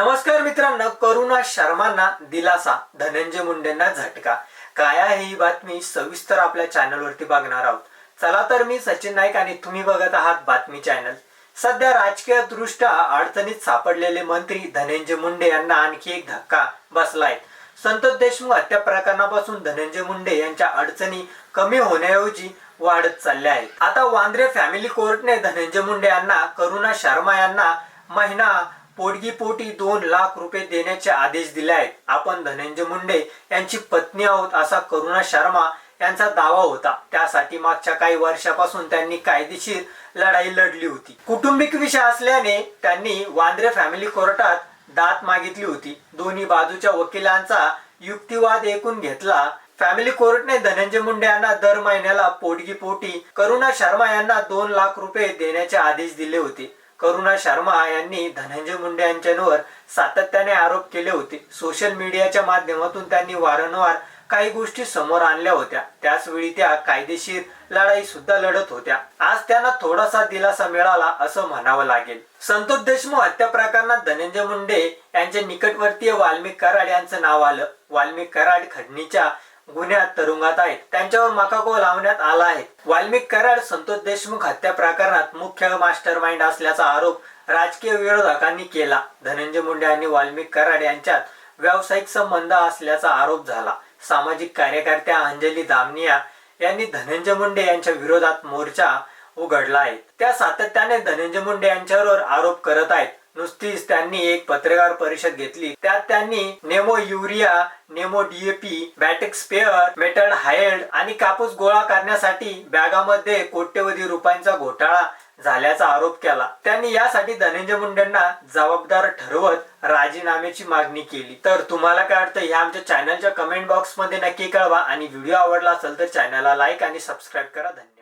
नमस्कार मित्रांनो करुणा शर्मांना दिलासा धनंजय मुंडेंना झटका. काय आहे ही बातमी सविस्तर आपल्या चॅनलवरती बघणार आहोत. चला तर मी सचिन नाईक आणि तुम्ही बघत आहात बातमी चॅनल. सध्या राजकीय दृष्ट्या अडचणीत सापडलेले मंत्री धनंजय मुंडे यांना आणखी एक धक्का बसलाय. संतोष देशमुख हत्या प्रकरणापासून धनंजय मुंडे यांच्या अडचणी कमी होण्याऐवजी वाढत चालल्या आहेत. आता वांद्रे फॅमिली कोर्टने धनंजय मुंडे यांना करुणा शर्मा यांना महिना पोटगी पोटी दोन लाख रुपये देण्याचे आदेश दिले आहेत. आपण धनंजय मुंडे यांची पत्नी आहोत असा करुणा शर्मा यांचा दावा होता. त्यासाठी मागच्या काही वर्षापासून त्यांनी कायदेशीर लढाई लढली होती. कुटुंबिक विषय असल्याने त्यांनी वांद्रे फॅमिली कोर्टात दात मागितली होती. दोन्ही बाजूच्या वकिलांचा युक्तिवाद ऐकून घेतला. फॅमिली कोर्टने धनंजय मुंडे यांना दर महिन्याला पोटगी पोटी करुणा शर्मा यांना दोन लाख रुपये देण्याचे आदेश दिले होते. करुणा शर्मा यांनी धनंजय मुंडे यांच्यावर सातत्याने आरोप केले होते. सोशल मीडियाच्या माध्यमातून त्यांनी वारंवार काही गोष्टी समोर आणल्या होत्या. त्याचवेळी त्या कायदेशीर लढाई सुद्धा लढत होत्या. आज त्यांना थोडासा दिलासा मिळाला असं म्हणावं लागेल. संतोष देशमुख हत्या प्रकरणात धनंजय मुंडे यांच्या निकटवर्तीय वाल्मिक कराड यांचं नाव आलं. वाल्मिक कराड खडणीच्या गुन्ह्यात तुरुंगात आहेत. त्यांच्यावर मकाको लावण्यात आला आहे. वाल्मिक कराड संतोष देशमुख हत्या प्रकरणात मुख्य मास्टर माइंड असल्याचा आरोप राजकीय विरोधकांनी केला. धनंजय मुंडे आणि वाल्मिक कराड यांच्यात व्यावसायिक संबंध असल्याचा आरोप झाला. सामाजिक कार्यकर्त्या अंजली दामनिया यांनी धनंजय मुंडे यांच्या विरोधात मोर्चा उघडला आहे. त्या सातत्याने धनंजय मुंडे यांच्यावर आरोप करत आहेत. नुसतीच त्यांनी एक पत्रकार परिषद घेतली. त्यात त्यांनी नेमो युरिया नेमो डीएपी बॅटिक स्पेअर मेटल हायल्ड आणि कापूस गोळा करण्यासाठी बॅगामध्ये कोट्यवधी रुपयांचा घोटाळा झाल्याचा आरोप केला. त्यांनी यासाठी धनंजय मुंडेंना जबाबदार ठरवत राजीनाम्याची मागणी केली. तर तुम्हाला काय वाटतं? हे आमच्या चॅनलच्या कमेंट बॉक्समध्ये नक्की कळवा. आणि व्हिडिओ आवडला असेल तर चॅनलला लाईक आणि सबस्क्राईब करा. धन्यवाद.